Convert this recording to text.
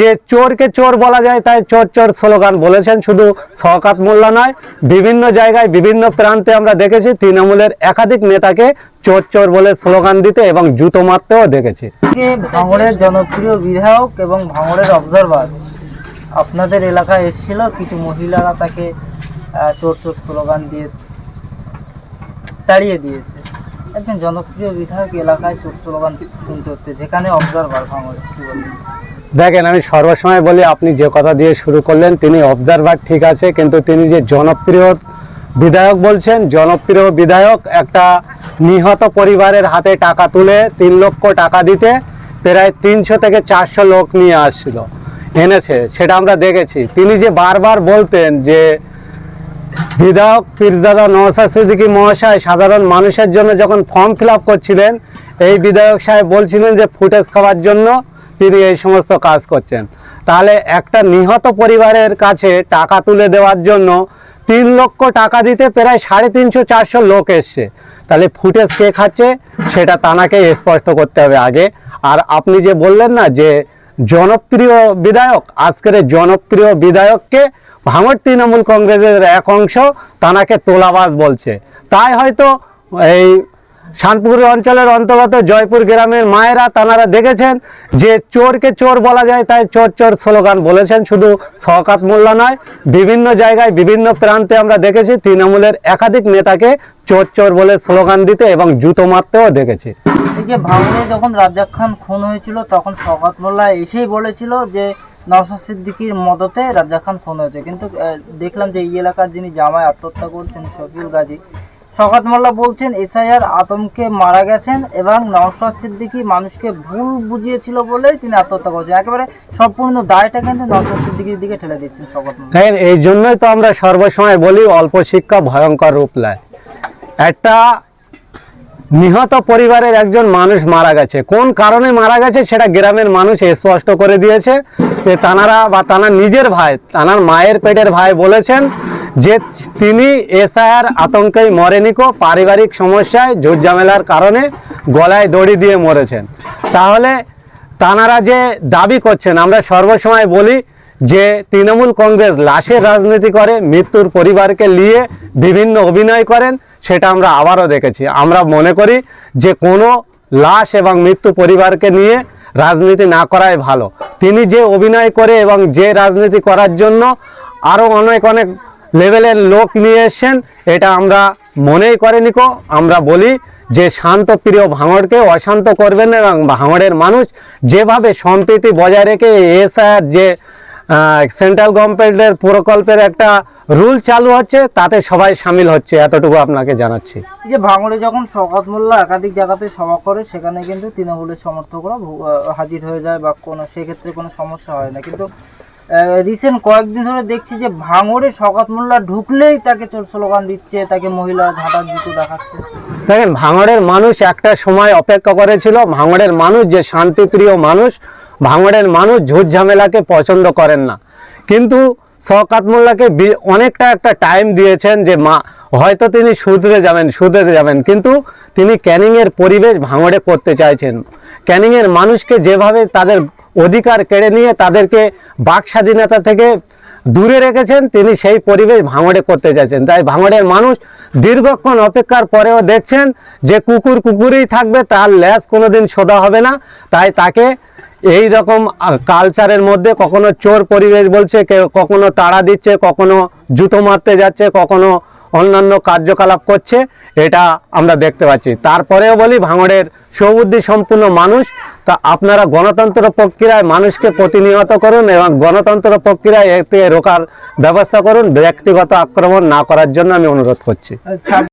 যে চোরকে চোর বলা যায়, তাই চোর চোর স্লোগান বলেছেন। শুধু শওকাত মোল্লা নয়, বিভিন্ন জায়গায়, বিভিন্ন প্রান্তে আমরা দেখেছি, তৃণমূলের একাধিক নেতাকে চোর চোর বলে স্লোগান দিতে এবং জুতো মারতেও দেখেছি। ভাঙড়ের জনপ্রিয় বিধায়ক এবং ভাঙড়ের অবজারভার আপনাদের এলাকায় এসেছিল, কিছু মহিলারা তাকে চোর চোর স্লোগান দিয়ে তাড়িয়ে দিয়েছে। একজন জনপ্রিয় বিধায়ক এলাকায় চোর স্লোগান শুনতে হচ্ছে, যেখানে অবজারভার ভাঙড়ে, কি বলবেন? দেখেন, আমি সর্বসময় বলি, আপনি যে কথা দিয়ে শুরু করলেন, তিনি অবজারভার ঠিক আছে, কিন্তু তিনি যে জনপ্রিয় বিধায়ক বলছেন, জনপ্রিয় বিধায়ক একটা নিহত পরিবারের হাতে টাকা তুলে তিন লক্ষ টাকা দিতে প্রায় তিনশো থেকে চারশো লোক নিয়ে আসছিল, এনেছে, সেটা আমরা দেখেছি। তিনি যে বারবার বলতেন যে, বিধায়ক পীরজাদা নওসাদ সিদ্দিকী মহাশয় সাধারণ মানুষের জন্য যখন ফর্ম ফিল করছিলেন, এই বিধায়ক সাহেব বলছিলেন যে, ফুটেজ খাওয়ার জন্য তিনি এই সমস্ত কাজ করছেন। তাহলে একটা নিহত পরিবারের কাছে টাকা তুলে দেওয়ার জন্য তিন লক্ষ টাকা দিতে প্রায় সাড়ে তিনশো চারশো লোক এসছে। তাহলে ফুটেজ কে খাচ্ছে? সেটা তানাকে স্পষ্ট করতে হবে আগে। আর আপনি যে বললেন না যে জনপ্রিয় বিধায়ক, আজকের জনপ্রিয় বিধায়ককে ভাঙড় তৃণমূল কংগ্রেসের এক অংশ তানাকে তোলাবাজ বলছে। তাই হয়তো এই শানপুর অঞ্চলের অন্তর্গত জয়পুর গ্রামের মায়েরা তানারা দেখেছেন যে চোরকে চোর বলা যায়, তাই চোর চোর স্লোগান বলেছেন। শুধু শওকাত মোল্লা নয়, বিভিন্ন জায়গায়, বিভিন্ন প্রান্তে আমরা দেখেছি তৃণমূলের একাধিক নেতাকে চোর চোর বলে স্লোগান দিতে এবং জুতো মারতেও দেখেছি। এই যে ভাঙড়ে যখন রাজ্জাক খান খুন হয়েছিল, তখন শওকত মোল্লা এসেই বলেছিল যে নওশাদ সিদ্দিকির মদতে রাজ্জাক খান খুন হয়েছে। কিন্তু দেখলাম যে এই এলাকার যিনি জামায় আত্মহত্যা করছেন, শফিউল গাজী শওকত মোল্লা বলছেন, এসআইআর আতঙ্কে মারা গেছেন এবং নওশাদ সিদ্দিকী মানুষকে ভুল বুঝিয়েছিল বলেই তিনি আত্মহত্যা করেছেন। একেবারে সম্পূর্ণ দায়টা কিন্তু নওশাদ সিদ্দিকীর দিকে ঠেলে দিচ্ছেন মোল্লা। এই জন্যই তো আমরা সর্বসময় বলি, অল্প শিক্ষা ভয়ঙ্কর রূপ নেয়। একটা নিহত পরিবারের একজন মানুষ মারা গেছে। কোন কারণে মারা গেছে সেটা গ্রামের মানুষ স্পষ্ট করে দিয়েছে। যে তানারা বা তানার নিজের ভাই, তানার মায়ের পেটের ভাই বলেছেন যে তিনি এসআইআর আতঙ্কেই মরেনিকো, পারিবারিক সমস্যায় ঝুটঝামেলার কারণে গলায় দড়ি দিয়ে মরেছেন। তাহলে তানারা যে দাবি করছেন, আমরা সর্বসময় বলি যে তৃণমূল কংগ্রেস লাশের রাজনীতি করে, মৃত্যুর পরিবারকে নিয়ে বিভিন্ন অভিনয় করেন, সেটা আমরা আবারও দেখেছি। আমরা মনে করি যে কোনো লাশ এবং মৃত্যু পরিবারকে নিয়ে রাজনীতি না করাই ভালো। তিনি যে অভিনয় করে এবং যে রাজনীতি করার জন্য আরও অনেক অনেক লেভেলের লোক নিয়ে এসছেন, এটা আমরা মনেই করেনি কো, আমরা বলি যে শান্তপ্রিয় ভাঙড়কে অশান্ত করবেন এবং ভাঙড়ের মানুষ যেভাবে সম্প্রীতি বজায় রেখে এসআর যে সেন্ট্রাল গভর্নমেন্টের প্রকল্পের একটা রুল চালু হচ্ছে, তাতে সবাই সামিল হচ্ছে, এতটুকু আপনাকে জানাচ্ছি। যে ভাঙড়ে যখন শওকত মোল্লা একাধিক জায়গাতে সভা করে, সেখানে কিন্তু তৃণমূলের সমর্থকরা হাজির হয়ে যায় বা কোনো, সেক্ষেত্রে কোনো সমস্যা হয় না। কিন্তু রিসেন্ট কয়েকদিন ধরে দেখছি যে ভাঙড়ে শওকত মোল্লা ঢুকলেই তাকে চোর স্লোগান দিচ্ছে, তাকে মহিলা ঝাঁটার জুতো দেখাচ্ছে। দেখেন, ভাঙড়ের মানুষ একটা সময় অপেক্ষা করেছিল। ভাঙড়ের মানুষ যে শান্তিপ্রিয় মানুষ, ভাঙড়ের মানুষ ঝুট ঝামেলাকে পছন্দ করেন না। কিন্তু শওকাত মোল্লাকে অনেকটা একটা টাইম দিয়েছেন যে মা, হয়তো তিনি সুধরে যাবেন সুধরে যাবেন। কিন্তু তিনি ক্যানিংয়ের পরিবেশ ভাঙড়ে করতে চাইছেন। ক্যানিংয়ের মানুষকে যেভাবে তাদের অধিকার কেড়ে নিয়ে তাদেরকে বাক স্বাধীনতা থেকে দূরে রেখেছেন, তিনি সেই পরিবেশ ভাঙড়ে করতে চাইছেন। তাই ভাঙড়ের মানুষ দীর্ঘক্ষণ অপেক্ষার পরেও দেখছেন যে কুকুর কুকুরই থাকবে, তার ল্যাস কোনোদিন সোদা হবে না। তাই তাকে এই রকম কালচারের মধ্যে কখনো চোর পরিবেশ বলছে, কেউ কখনো তাড়া দিচ্ছে, কখনো জুতো মারতে যাচ্ছে, কখনো অন্যান্য কার্যকলাপ করছে, এটা আমরা দেখতে পাচ্ছি। তারপরেও বলি, ভাঙড়ের সৌবুদ্ধি সম্পূর্ণ মানুষ তা আপনারা গণতন্ত্র প্রক্রিয়ায় মানুষকে প্রতিনিয়ত করুন এবং গণতন্ত্র প্রক্রিয়ায় এতে রোকার ব্যবস্থা করুন, ব্যক্তিগত আক্রমণ না করার জন্য আমি অনুরোধ করছি। আচ্ছা।